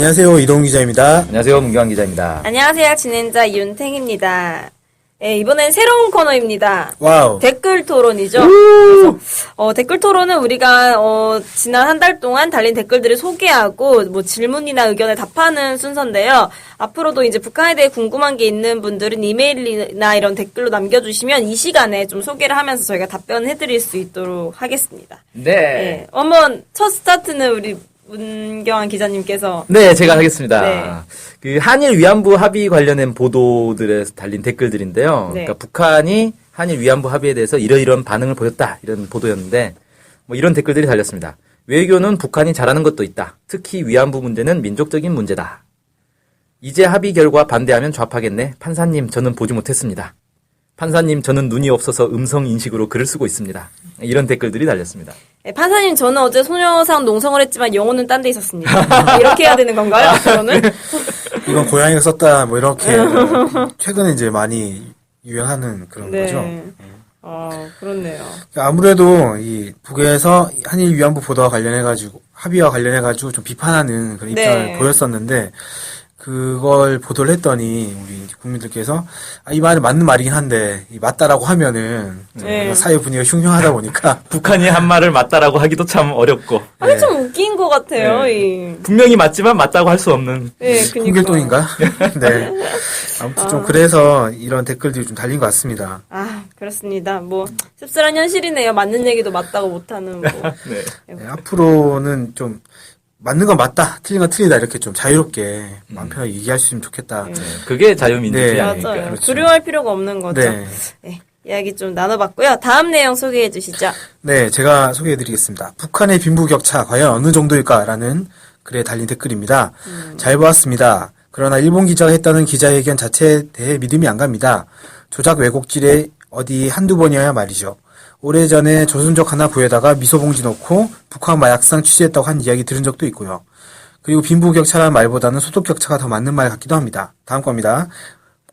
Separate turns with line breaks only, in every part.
안녕하세요. 이동 기자입니다.
안녕하세요, 문경환 기자입니다.
안녕하세요. 진행자 윤탱입니다. 네, 이번엔 새로운 코너입니다.
와우.
댓글 토론이죠. 그래서, 어, 댓글 토론은 우리가 어, 지난 한 달 동안 달린 댓글들을 소개하고 뭐 질문이나 의견에 답하는 순서인데요. 앞으로도 이제 북한에 대해 궁금한 게 있는 분들은 이메일이나 이런 댓글로 남겨주시면 이 시간에 좀 소개를 하면서 저희가 답변해드릴 수 있도록 하겠습니다.
네.
네. 어머, 첫 스타트는 우리 문경환 기자님께서
네, 제가 하겠습니다.
네.
그 한일 위안부 합의 관련된 보도들에 달린 댓글들인데요.
네.
그러니까 북한이 한일 위안부 합의에 대해서 이러이러한 반응을 보였다. 이런 보도였는데 뭐 이런 댓글들이 달렸습니다. 외교는 북한이 잘하는 것도 있다. 특히 위안부 문제는 민족적인 문제다. 이제 합의 결과 반대하면 좌파겠네. 판사님, 저는 보지 못했습니다. 판사님, 저는 눈이 없어서 음성 인식으로 글을 쓰고 있습니다. 이런 댓글들이 달렸습니다.
네, 판사님, 저는 어제 소녀상 농성을 했지만 영혼은 딴 데 있었습니다. 이렇게 해야 되는 건가요? 앞으로는?
이건 고양이가 썼다. 뭐 이렇게 최근에 이제 많이 유행하는 그런 거죠.
아, 그렇네요.
그러니까 아무래도 이 북에서 한일 위안부 보도와 관련해 가지고 합의와 관련해 가지고 좀 비판하는 그런 입장을
네.
보였었는데 그걸 보도를 했더니 우리 이제 국민들께서 아, 이 말은 맞는 말이긴 한데 이 맞다라고 하면은 좀
네.
사회 분위기가 흉흉하다 보니까
북한이 한 말을 맞다라고 하기도 참 어렵고
아니, 좀 웃긴 것 같아요,
네.
이.
분명히 맞지만 맞다고 할 수 없는
네, 그니까.
홍길동인가? 네. 아무튼 좀 그래서 이런 댓글들이 좀 달린 것 같습니다.
아, 그렇습니다. 뭐, 씁쓸한 현실이네요. 맞는 얘기도 맞다고 못하는, 뭐.
네.
네, 앞으로는 좀 맞는 건 맞다, 틀린 건 틀리다 이렇게 좀 자유롭게 마음 편하게 얘기할 수 있으면 좋겠다.
그게 자유민주주의
네.
아닙니까?
맞아요.
그렇죠.
두려워할 필요가 없는 거죠.
네.
네, 이야기 좀 나눠봤고요. 다음 내용 소개해 주시죠.
네, 제가 소개해 드리겠습니다. 북한의 빈부격차 과연 어느 정도일까라는 글에 달린 댓글입니다. 잘 보았습니다. 그러나 일본 기자가 했다는 기자회견 자체에 대해 믿음이 안 갑니다. 조작 왜곡질에 어디 한두 번이어야 말이죠. 오래전에 조선족 하나 부에다가 미소봉지 넣고 북한 마약상 취재했다고 한 이야기 들은 적도 있고요. 그리고 빈부격차라는 말보다는 소득격차가 더 맞는 말 같기도 합니다. 다음 겁니다.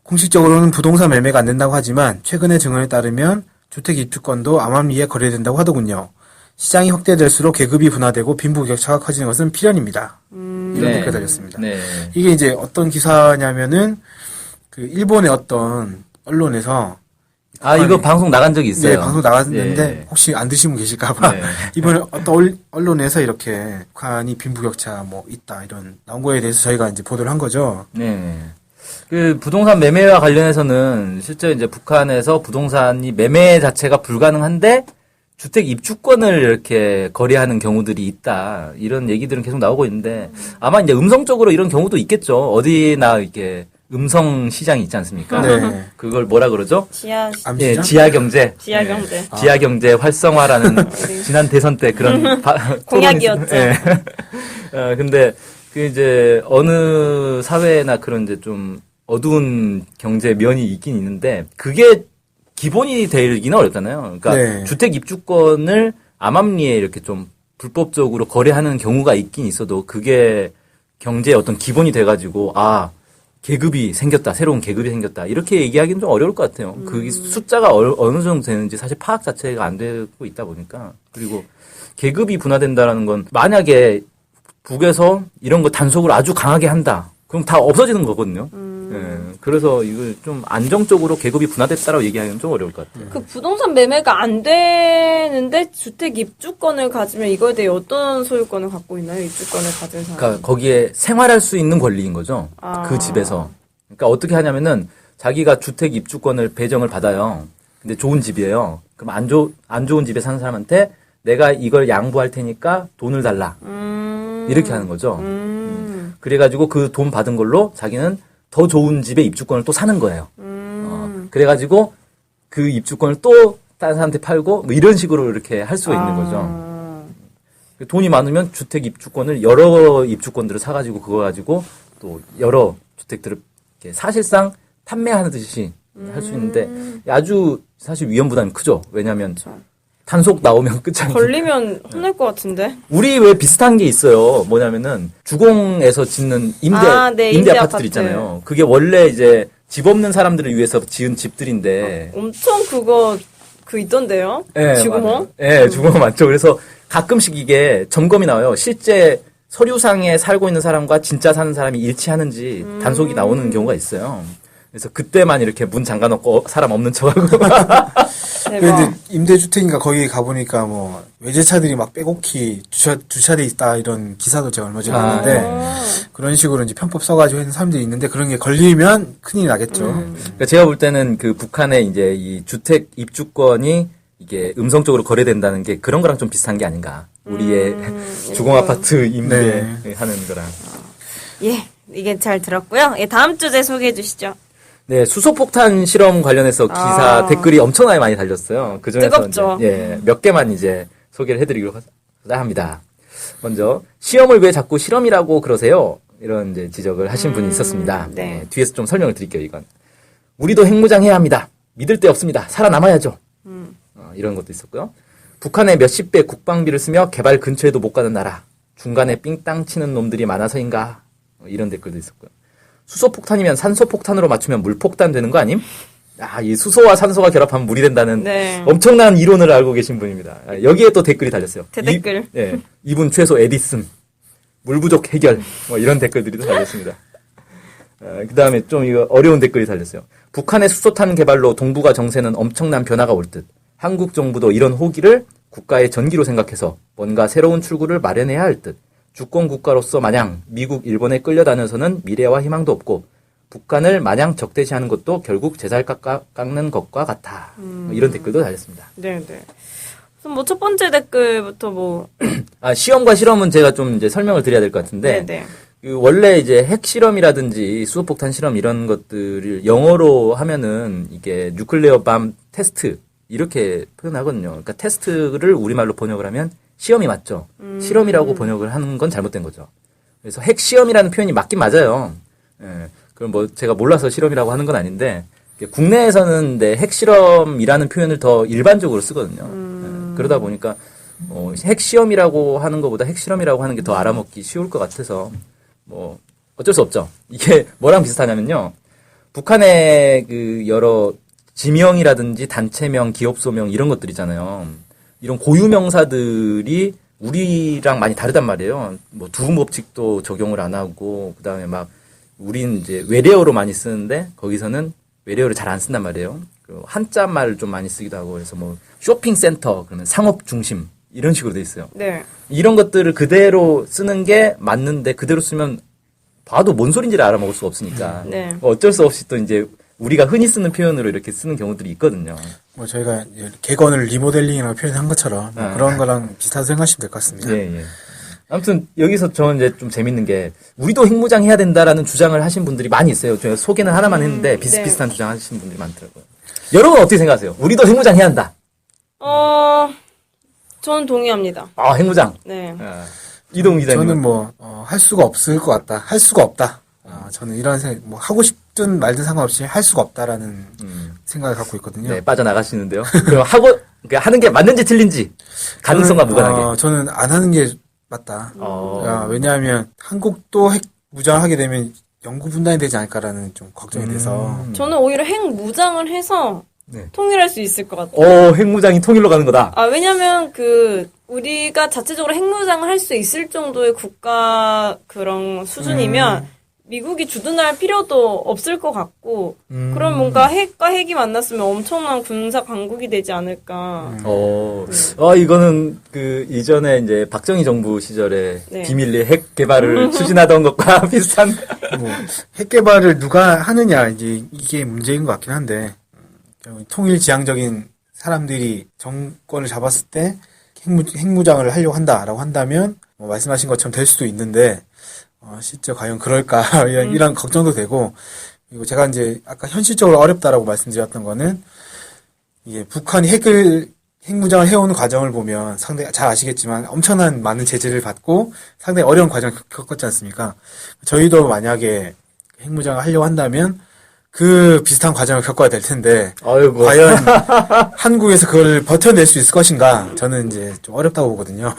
공식적으로는 부동산 매매가 안 된다고 하지만 최근의 증언에 따르면 주택 입주권도 암암리에 거래된다고 하더군요. 시장이 확대될수록 계급이 분화되고 빈부격차가 커지는 것은 필연입니다. 이런
네.
댓글 달렸습니다.
네.
이게 이제 어떤 기사냐면은 그 일본의 어떤 언론에서
아, 이거 방송 나간 적이 있어요.
네, 방송 나갔는데
예.
혹시 안 드신 분 계실까봐
네.
이번에 어떤 얼- 언론에서 이렇게 북한이 빈부격차 뭐 있다 이런 나온 거에 대해서 저희가 이제 보도를 한 거죠.
네. 그 부동산 매매와 관련해서는 실제 이제 북한에서 부동산이 매매 자체가 불가능한데 주택 입주권을 이렇게 거래하는 경우들이 있다. 이런 얘기들은 계속 나오고 있는데 아마 이제 음성적으로 이런 경우도 있겠죠. 어디나 이렇게 음성 시장이 있지 않습니까?
네.
그걸 뭐라 그러죠?
지하,
암시장?
예, 지하 경제.
지하
예,
경제.
지하 경제 활성화라는 지난 대선 때 그런 바-
공약이었죠.
토론이 있- 예. 어, 근데 그 이제 어느 사회나 그런 이제 좀 어두운 경제 면이 있긴 있는데 그게 기본이 되기는 어렵잖아요. 그러니까
네.
주택 입주권을 암암리에 이렇게 좀 불법적으로 거래하는 경우가 있긴 있어도 그게 경제의 어떤 기본이 돼가지고 아 계급이 생겼다 새로운 계급이 생겼다 이렇게 얘기하기는 좀 어려울 것 같아요. 그 숫자가 어, 어느 정도 되는지 사실 파악 자체가 안 되고 있다 보니까 그리고 계급이 분화된다라는 건 만약에 북에서 이런 거 단속을 아주 강하게 한다. 그럼 다 없어지는 거거든요. 예, 그래서 이걸 좀 안정적으로 계급이 분화됐다라고 얘기하기는 좀 어려울 것 같아요.
그 부동산 매매가 안 되는데 주택 입주권을 가지면 이거에 대해 어떤 소유권을 갖고 있나요? 입주권을 가진 사람.
그러니까 거기에 생활할 수 있는 권리인 거죠.
아.
그 집에서. 그러니까 어떻게 하냐면은 자기가 주택 입주권을 배정을 받아요. 근데 좋은 집이에요. 그럼 안, 좋, 안 좋은 집에 사는 사람한테 내가 이걸 양보할 테니까 돈을 달라.
음.
이렇게 하는 거죠.
음.
그래가지고 그 돈 받은 걸로 자기는 더 좋은 집에 입주권을 또 사는 거예요.
음.
어, 그래가지고 그 입주권을 또 다른 사람한테 팔고 뭐 이런 식으로 이렇게 할 수가 있는 거죠.
아.
돈이 많으면 주택 입주권을 여러 입주권들을 사가지고 그거 가지고 또 여러 주택들을 사실상 판매하는 듯이 할수 있는데 아주 사실 위험 부담이 크죠. 왜냐하면 단속 나오면 끝장이죠.
걸리면 혼날 것 같은데.
우리 왜 비슷한 게 있어요. 뭐냐면은 주공에서 짓는 임대
아, 네,
임대,
임대
아파트들
아파트.
있잖아요. 그게 원래 이제 집 없는 사람들을 위해서 지은 집들인데
엄청 그거 그 있던데요?
예,
지구멍?
맞아요. 예, 주공은 맞죠. 그래서 가끔씩 이게 점검이 나와요. 실제 서류상에 살고 있는 사람과 진짜 사는 사람이 일치하는지 단속이 나오는 경우가 있어요. 그래서 그때만 이렇게 문 잠가 놓고 어, 사람 없는 척하고.
근데 임대주택인가 거기 가보니까 뭐 외제차들이 막 빼곡히 주차, 주차돼 있다 이런 기사도 제가 얼마 전에
아.
봤는데
어.
그런 식으로 이제 편법 써가지고 하는 사람들이 있는데 그런 게 걸리면 큰일이 나겠죠.
그러니까 제가 볼 때는 그 북한의 이제 이 주택 입주권이 이게 음성적으로 거래된다는 게 그런 거랑 좀 비슷한 게 아닌가. 우리의 주공 아파트 임대하는 거랑.
예, 이게 잘 들었고요. 예, 다음 주제 소개해 주시죠.
네, 수소폭탄 실험 관련해서 기사
아.
댓글이 엄청나게 많이 달렸어요. 그 중에서 예, 몇 개만 이제 소개를 해드리려고 하- 합니다. 먼저 시험을 왜 자꾸 실험이라고 그러세요? 이런 이제 지적을 하신 분이 있었습니다.
네.
예, 뒤에서 좀 설명을 드릴게요. 이건 우리도 핵무장해야 합니다. 믿을 데 없습니다. 살아남아야죠. 어, 이런 것도 있었고요. 북한의 몇십 배 국방비를 쓰며 개발 근처에도 못 가는 나라. 중간에 삥땅 치는 놈들이 많아서인가? 어, 이런 댓글도 있었고요. 수소폭탄이면 산소폭탄으로 맞추면 물폭탄 되는 거 아님? 아, 이 수소와 산소가 결합하면 물이 된다는
네.
엄청난 이론을 알고 계신 분입니다. 아, 여기에 또 댓글이 달렸어요.
대댓글.
이, 예, 이분 최소 에디슨, 물 부족 해결, 뭐 이런 댓글들이 또 달렸습니다. 그 다음에 좀 이거 어려운 댓글이 달렸어요. 북한의 수소탄 개발로 동북아 정세는 엄청난 변화가 올 듯. 한국 정부도 이런 호기를 국가의 전기로 생각해서 뭔가 새로운 출구를 마련해야 할 듯. 주권 국가로서 마냥 미국, 일본에 끌려다녀서는 미래와 희망도 없고 북한을 마냥 적대시하는 것도 결국 제살 깎는 것과 같아. 뭐 이런 댓글도 달렸습니다.
네, 네. 그럼 뭐 첫 번째 댓글부터 뭐
아, 시험과 실험은 제가 좀 이제 설명을 드려야 될 것 같은데
네, 네.
그 원래 이제 핵 실험이라든지 수소폭탄 실험 이런 것들을 영어로 하면은 이게 뉴클레어 밤 테스트 이렇게 표현하거든요. 그러니까 테스트를 우리말로 번역을 하면 시험이 맞죠. 실험이라고 번역을 하는 건 잘못된 거죠. 그래서 핵 시험이라는 표현이 맞긴 맞아요. 예. 그럼 뭐 제가 몰라서 실험이라고 하는 건 아닌데 국내에서는 네, 핵 실험이라는 표현을 더 일반적으로 쓰거든요. 예. 그러다 보니까 어, 핵 시험이라고 하는 것보다 핵 실험이라고 하는 게 더 알아먹기 쉬울 것 같아서 뭐 어쩔 수 없죠. 이게 뭐랑 비슷하냐면요. 북한의 그 여러 지명이라든지 단체명, 기업소명 이런 것들 있잖아요. 이런 고유 명사들이 우리랑 많이 다르단 말이에요. 뭐 두음 법칙도 적용을 안 하고 그다음에 막 우린 이제 외래어로 많이 쓰는데 거기서는 외래어를 잘 안 쓴단 말이에요. 그 한자 말을 좀 많이 쓰기도 하고 그래서 뭐 쇼핑 센터 그러면 상업 중심 이런 식으로 돼 있어요.
네.
이런 것들을 그대로 쓰는 게 맞는데 그대로 쓰면 봐도 뭔 소린지를 알아먹을 수가 없으니까
네.
어쩔 수 없이 또 이제 우리가 흔히 쓰는 표현으로 이렇게 쓰는 경우들이 있거든요.
뭐 저희가 이제 객원을 리모델링이라고 표현한 것처럼 뭐
아.
그런 거랑 비슷하다고 생각하시면 될 것 같습니다.
예, 예. 아무튼 여기서 저는 이제 좀 재밌는 게 우리도 핵무장 해야 된다라는 주장을 하신 분들이 많이 있어요. 제가 소개는 하나만 했는데 비슷비슷한 주장 하시는 분들이 많더라고요. 여러분 어떻게 생각하세요? 우리도 핵무장 해야 한다.
어, 저는 동의합니다.
아, 핵무장.
네.
아, 이동 기자님.
저는 뭐 할 수가 없을 것 같다. 할 수가 없다. 아, 저는 이런 생각, 뭐 하고 싶든 말든 상관없이 할 수가 없다라는 생각을 갖고 있거든요.
네, 빠져나가시는데요. 그럼 하고 그러니까 하는 게 맞는지 틀린지 가능성과
저는,
무관하게.
어, 저는 안 하는 게 맞다.
어.
야, 왜냐하면 한국도 핵 무장하게 되면 영구 분단이 되지 않을까라는 좀 걱정이 돼서
저는 오히려 핵 무장을 해서
네.
통일할 수 있을 것 같아요.
오, 핵무장이 통일로 가는 거다.
아, 왜냐면 그 우리가 자체적으로 핵무장을 할 수 있을 정도의 국가 그런 수준이면 미국이 주둔할 필요도 없을 것 같고 그럼 뭔가 핵과 핵이 만났으면 엄청난 군사 강국이 되지 않을까.
어, 아, 이거는 그 이전에 이제 박정희 정부 시절에
네.
비밀리 핵 개발을 추진하던 것과 비슷한.
뭐 핵 개발을 누가 하느냐 이제 이게 문제인 것 같긴 한데 음, 통일 지향적인 사람들이 정권을 잡았을 때 핵무, 핵무장을 하려고 한다라고 한다면 뭐 말씀하신 것처럼 될 수도 있는데 어, 실제 과연 그럴까 이런, 이런 걱정도 되고 그리고 제가 이제 아까 현실적으로 어렵다라고 말씀드렸던 거는 이게 북한이 핵을 핵무장을 해오는 과정을 보면 상당히 잘 아시겠지만 엄청난 많은 제재를 받고 상당히 어려운 과정을 겪- 겪었지 않습니까? 저희도 만약에 핵무장을 하려고 한다면 그 비슷한 과정을 겪어야 될 텐데
아이고.
과연 한국에서 그걸 버텨낼 수 있을 것인가 저는 이제 좀 어렵다고 보거든요.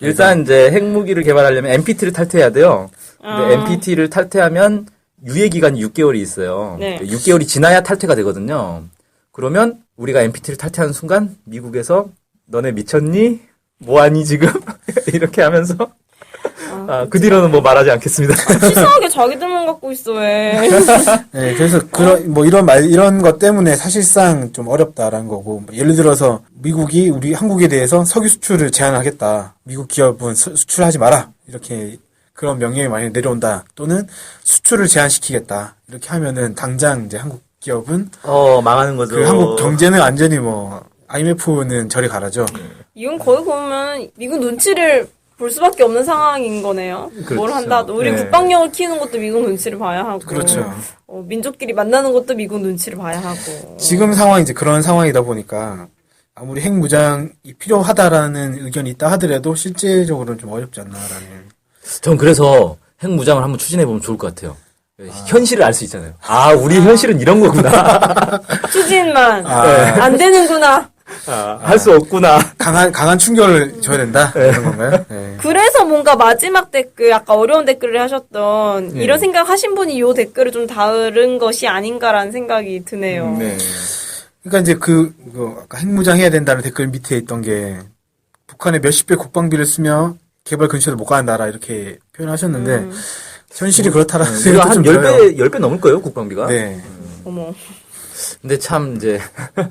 일단 이제 핵무기를 개발하려면 NPT를 탈퇴해야 돼요. 근데
아.
NPT를 탈퇴하면 유예 기간이 6개월이 있어요.
네.
6개월이 지나야 탈퇴가 되거든요. 그러면 우리가 NPT를 탈퇴하는 순간 미국에서 너네 미쳤니? 뭐하니 지금? 이렇게 하면서 아, 그 뒤로는 뭐 말하지 않겠습니다.
치사하게 자기들만 갖고 있어 왜?
네, 그래서 그런 뭐 이런 말 이런 것 때문에 사실상 좀 어렵다라는 거고 뭐 예를 들어서 미국이 우리 한국에 대해서 석유 수출을 제한하겠다. 미국 기업은 수- 수출하지 마라. 이렇게 그런 명령이 많이 내려온다. 또는 수출을 제한시키겠다. 이렇게 하면은 당장 이제 한국 기업은
어, 망하는 거죠.
그 한국 경제는 완전히 뭐 IMF는 저리 가라죠.
이건 거의 보면 미국 눈치를 볼 수밖에 없는 상황인 거네요. 뭘
그렇죠.
한다. 우리
네.
국방력을 키우는 것도 미국 눈치를 봐야 하고.
그렇죠.
어, 민족끼리 만나는 것도 미국 눈치를 봐야 하고.
지금 상황이 이제 그런 상황이다 보니까 아무리 핵무장이 필요하다라는 의견이 있다 하더라도 실제적으로는 좀 어렵지 않나라는.
전 그래서 핵무장을 한번 추진해 보면 좋을 것 같아요. 현실을 알 수 있잖아요. 아, 우리 현실은 이런 거구나.
추진만
아.
안 되는구나.
할수 없구나.
강한 강한 충격을 줘야 된다 이런 건가요? 네.
그래서 뭔가 마지막 댓글, 아까 어려운 댓글을 하셨던
네.
이런 생각 하신 분이 이 댓글을 좀 다른 것이 아닌가라는 생각이 드네요.
네. 그러니까 이제 그, 그 아까 핵무장 해야 된다는 댓글 밑에 있던 게 북한에 몇십 배 국방비를 쓰며 개발 근처도 못 가는 나라 이렇게 표현하셨는데
음.
현실이 그렇다라는
우리가
생각도 한좀 들어요.
10배, 10배 넘을 거예요, 국방비가.
네.
어머.
근데 참, 이제,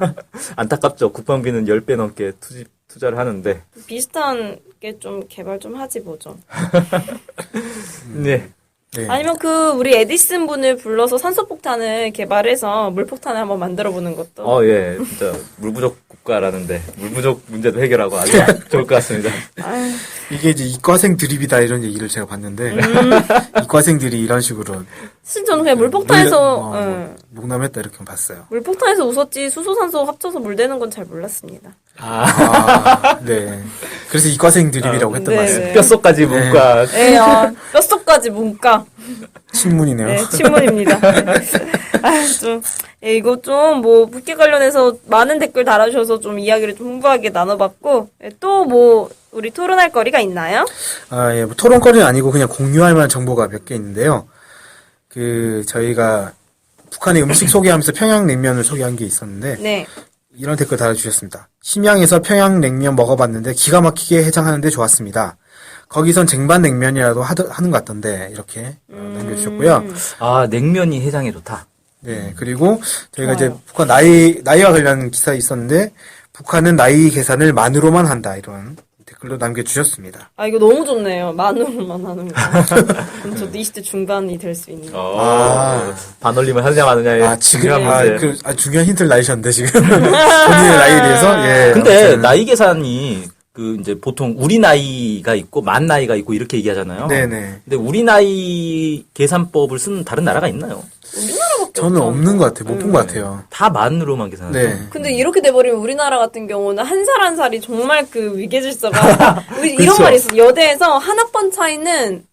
안타깝죠. 국방비는 10배 넘게 투지, 투자를 하는데.
비슷한 게 좀 개발 좀 하지 뭐죠.
네.
네.
아니면 그 우리 에디슨 분을 불러서 산소 폭탄을 개발해서 물 폭탄을 한번 만들어 보는 것도.
어, 예. 진짜, 물 부족 국가라는데, 물 부족 문제도 해결하고 아주 좋을 것 같습니다.
아유,
이게 이제 이과생 드립이다 이런 얘기를 제가 봤는데
음.
이과생들이 이런 식으로
사실 저는 그냥 물폭탄에서
뭐,
응.
뭐 목남했다 이렇게 봤어요.
물폭탄에서 웃었지 수소산소 합쳐서 물 되는 건 잘 몰랐습니다.
아, 네. 그래서 이과생 드립이라고 했던
네,
말씀.
네.
뼛속까지 문과.
예, 어, 뼛속까지 문과.
신문이네요.
네, 친문입니다. 아, 좀, 예, 이거 좀, 뭐, 북계 관련해서 많은 댓글 달아주셔서 좀 이야기를 좀 풍부하게 나눠봤고, 예, 또 뭐, 우리 토론할 거리가 있나요?
아, 예, 뭐 토론거리는 아니고 그냥 공유할 만한 정보가 몇 개 있는데요. 그, 저희가 북한의 음식 소개하면서 평양냉면을 소개한 게 있었는데,
네.
이런 댓글 달아주셨습니다. 심양에서 평양냉면 먹어봤는데 기가 막히게 해장하는데 좋았습니다. 거기선 쟁반 냉면이라도 하드, 하는 것 같던데, 이렇게 어, 남겨주셨고요.
아, 냉면이 해장에 좋다.
네, 그리고 저희가 이제
좋아요.
북한 나이, 나이와 관련 기사 있었는데, 북한은 나이 계산을 만으로만 한다, 이런 댓글도 남겨주셨습니다.
아, 이거 너무 좋네요. 만으로만 하는 거. 그럼 저도 20대 중반이 될 수 있는.
어,
아.
반올림을 하느냐 마느냐의
아, 지금,
중요한
아,
문제.
그, 아, 중요한 힌트를 나이셨는데, 지금. 본인의 나이에 대해서, 예.
근데
아무튼.
나이 계산이 그 이제 보통 우리 나이가 있고 만 나이가 있고 이렇게 얘기하잖아요.
네네.
근데 우리 나이 계산법을 쓰는 다른 나라가 있나요?
우리나라밖에
저는. 없는 것 같아요. 못 본 것 같아요.
다 만으로만 계산하죠.
네.
근데 이렇게 돼버리면 우리나라 같은 경우는 한 살 한 살이 정말 그 위계질서가 우리 이런
그쵸.
말이 있어. 여대에서 한 학번 차이는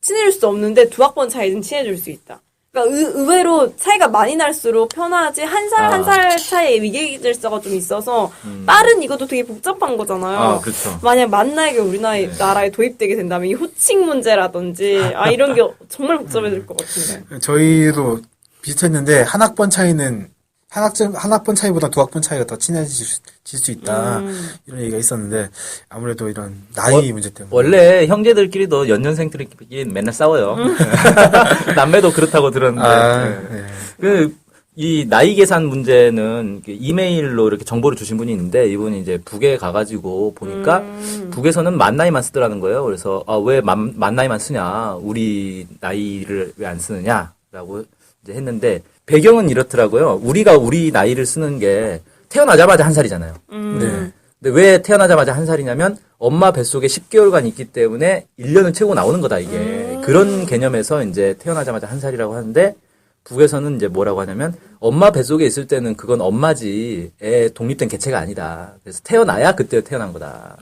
친해질 수 없는데 두 학번 차이는 친해질 수 있다. 그러니까 의, 의외로 차이가 많이 날수록 편하지 한 살한
아.
살 차이에 위계질서가 좀 있어서 빠른 이것도 되게 복잡한 거잖아요.
아, 그렇죠.
만약 만나게 우리나라 나라에 도입되게 된다면 이 호칭 문제라든지 아 이런 게 정말 복잡해질 것 같은데.
저희도 비슷했는데, 한 학번 차이는, 한 학점, 한 학번 차이보다 두 학번 차이가 더 친해질 수, 질수 있다.
음.
이런 얘기가 있었는데, 아무래도 이런 나이 문제 때문에.
원래 형제들끼리도 연년생들끼리 맨날 싸워요.
음.
남매도 그렇다고 들었는데.
아,
네.
네.
그, 이 나이 계산 문제는 이렇게 이메일로 이렇게 정보를 주신 분이 있는데 이분이 이제 북에 가가지고 보니까
음.
북에서는 만 나이만 쓰더라는 거예요. 그래서 아, 왜 만, 만 나이만 쓰냐? 우리 나이를 왜 안 쓰느냐라고 이제 했는데 배경은 이렇더라고요. 우리가 우리 나이를 쓰는 게 태어나자마자 한 살이잖아요.
음.
네.
근데 왜 태어나자마자 한 살이냐면 엄마 뱃속에 10개월간 있기 때문에 1년을 채우고 나오는 거다 이게. 그런 개념에서 이제 태어나자마자 한 살이라고 하는데 북에서는 이제 뭐라고 하냐면 엄마 뱃속에 있을 때는 그건 엄마지 애 독립된 개체가 아니다. 그래서 태어나야 그때 태어난 거다.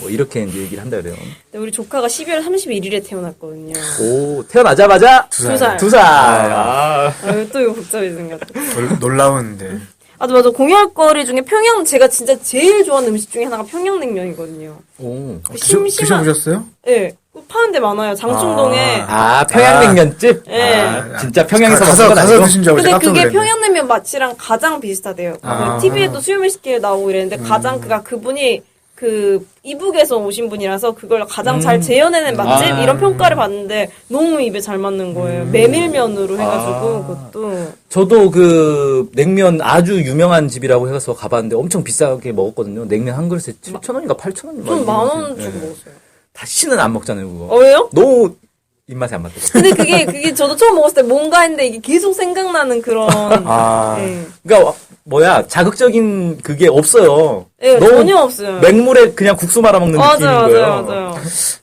뭐 이렇게 이제 얘기를 한다 그래요.
근데 우리 조카가 12월 31일에 태어났거든요.
오 태어나자마자
두두
살.
살.
두 살. 아.
아, 또 이거 복잡해진 것 같아.
놀- 놀라운데.
아, 맞아. 공유할 거리 중에 평양, 제가 진짜 제일 좋아하는 음식 중에 하나가 평양냉면이거든요.
오.
그
드셔,
심심한-
드셔보셨어요?
예. 네, 파는 데 많아요. 장충동에.
아 평양냉면집.
예.
아, 진짜 평양에서
가- 가서,
먹는 건
가서
아니고.
드신 줄 알고
근데
깜짝
그게
놀랐네.
평양냉면 맛이랑 가장 비슷하대요.
아.
TV에도 수요일식에 나오고 이랬는데 가장 그가 그분이 그 이북에서 오신 분이라서 그걸 가장 잘 재현해낸 맛집
아.
이런 평가를 받는데 너무 입에 잘 맞는 거예요. 메밀면으로 해가지고 그것도
저도 그 냉면 아주 유명한 집이라고 해서 가봤는데 엄청 비싸게 먹었거든요. 냉면 한 그릇에 7,000원인가 8,000원인가.
좀 만 원 주고 먹었어요.
다시는 안 먹잖아요, 그거.
어, 왜요?
너무 입맛에 안 맞더라고요.
근데 그게 그게 저도 처음 먹었을 때 뭔가 했는데 이게 계속 생각나는 그런
아.
예.
그러니까 뭐야 자극적인 그게 없어요.
예,
너무
전혀 없어요.
맹물에 그냥 국수 말아 먹는
맞아요,
느낌인
맞아요,
거예요.
맞아요.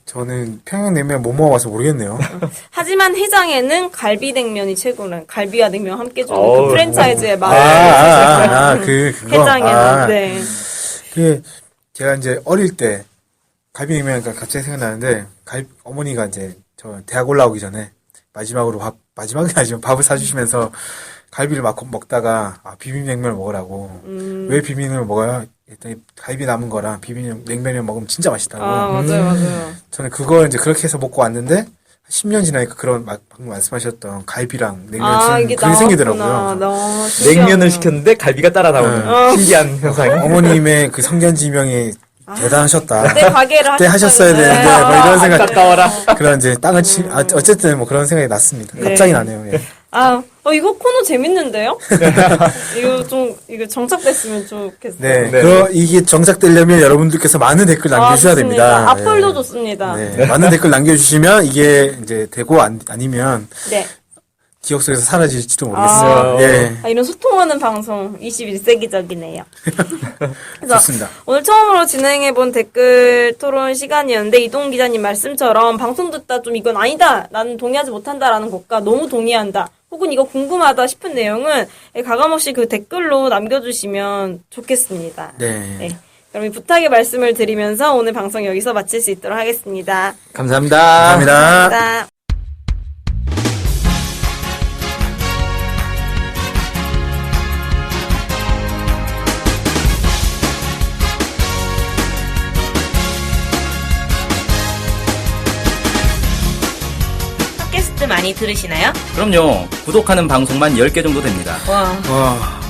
저는 평양냉면 못 먹어봐서 모르겠네요.
하지만 해장에는 갈비냉면이 최고란 갈비와 냉면 함께 주는
어우.
그 프랜차이즈의
아,
맛을
아, 아, 아, 그, 그거.
해장에는
아,
네.
그, 제가 이제 어릴 때, 갈비냉면이니까 갑자기 생각나는데, 갈, 어머니가 이제, 저 대학 올라오기 전에, 마지막으로 밥, 마지막이 아니지만 밥을 사주시면서, 갈비를 막 먹다가, 아, 비빔냉면을 먹으라고.
음.
왜 비빔냉면을 먹어요? 했더니, 갈비 남은 거랑 비빔냉면을 먹으면 진짜 맛있다고.
아 맞아요 맞아요.
저는 그걸 이제 그렇게 해서 먹고 왔는데, 10년 지나니까 그런, 막, 방금 말씀하셨던 갈비랑 냉면
아 이게
그게. 생기더라고요.
냉면을 시켰는데 갈비가 따라 나오는
어.
신기한 현상이.
어머님의 그 성견지명이 대단하셨다.
그때 가게를
그때 하셨어야 되는데, 뭐 이런 생각.
가까워라.
그런 이제 땅을 치, 아, 어쨌든 뭐 그런 생각이 났습니다.
네.
갑자기 나네요. 예.
아, 어, 이거 코너 재밌는데요? 이거 좀, 이거 정착됐으면 좋겠어요.
네.
네.
그러, 이게 정착되려면 여러분들께서 많은 댓글 남겨주셔야
아, 좋습니다.
됩니다.
악플도
예.
좋습니다. 네.
네. 많은 댓글 남겨주시면 이게 이제 되고 안, 아니면 기억 속에서 사라질지도 모르겠어요.
아.
예.
아, 이런 소통하는 방송 21세기적이네요. 그래서
좋습니다.
오늘 처음으로 진행해본 댓글 토론 시간이었는데 이동 기자님 말씀처럼 방송 듣다 좀 이건 아니다. 나는 동의하지 못한다라는 것과 너무 동의한다. 혹은 이거 궁금하다 싶은 내용은 가감없이 그 댓글로 남겨주시면 좋겠습니다.
네.
네. 그럼 이 부탁의 말씀을 드리면서 오늘 방송 여기서 마칠 수 있도록 하겠습니다.
감사합니다.
감사합니다.
감사합니다.
많이 들으시나요?
그럼요. 구독하는 방송만 10개 정도 됩니다.
와.
와.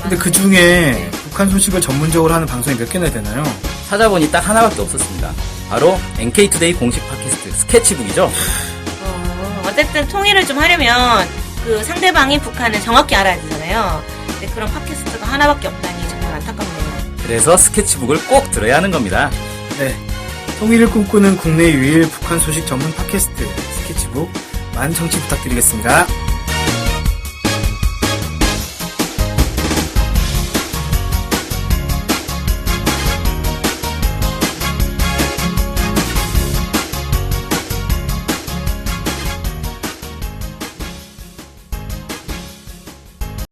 근데 그 중에 북한 소식을 전문적으로 하는 방송이 몇 개나 되나요?
찾아보니 딱 하나밖에 없었습니다. 바로 NK투데이 공식 팟캐스트 스케치북이죠.
어, 어쨌든 통일을 좀 하려면 그 상대방이 북한을 정확히 알아야 되잖아요. 근데 그런 팟캐스트가 하나밖에 없다니 정말 안타깝네요.
그래서 스케치북을 꼭 들어야 하는 겁니다.
네. 통일을 꿈꾸는 국내 유일 북한 소식 전문 팟캐스트 스케치북 많은 청취 부탁드리겠습니다.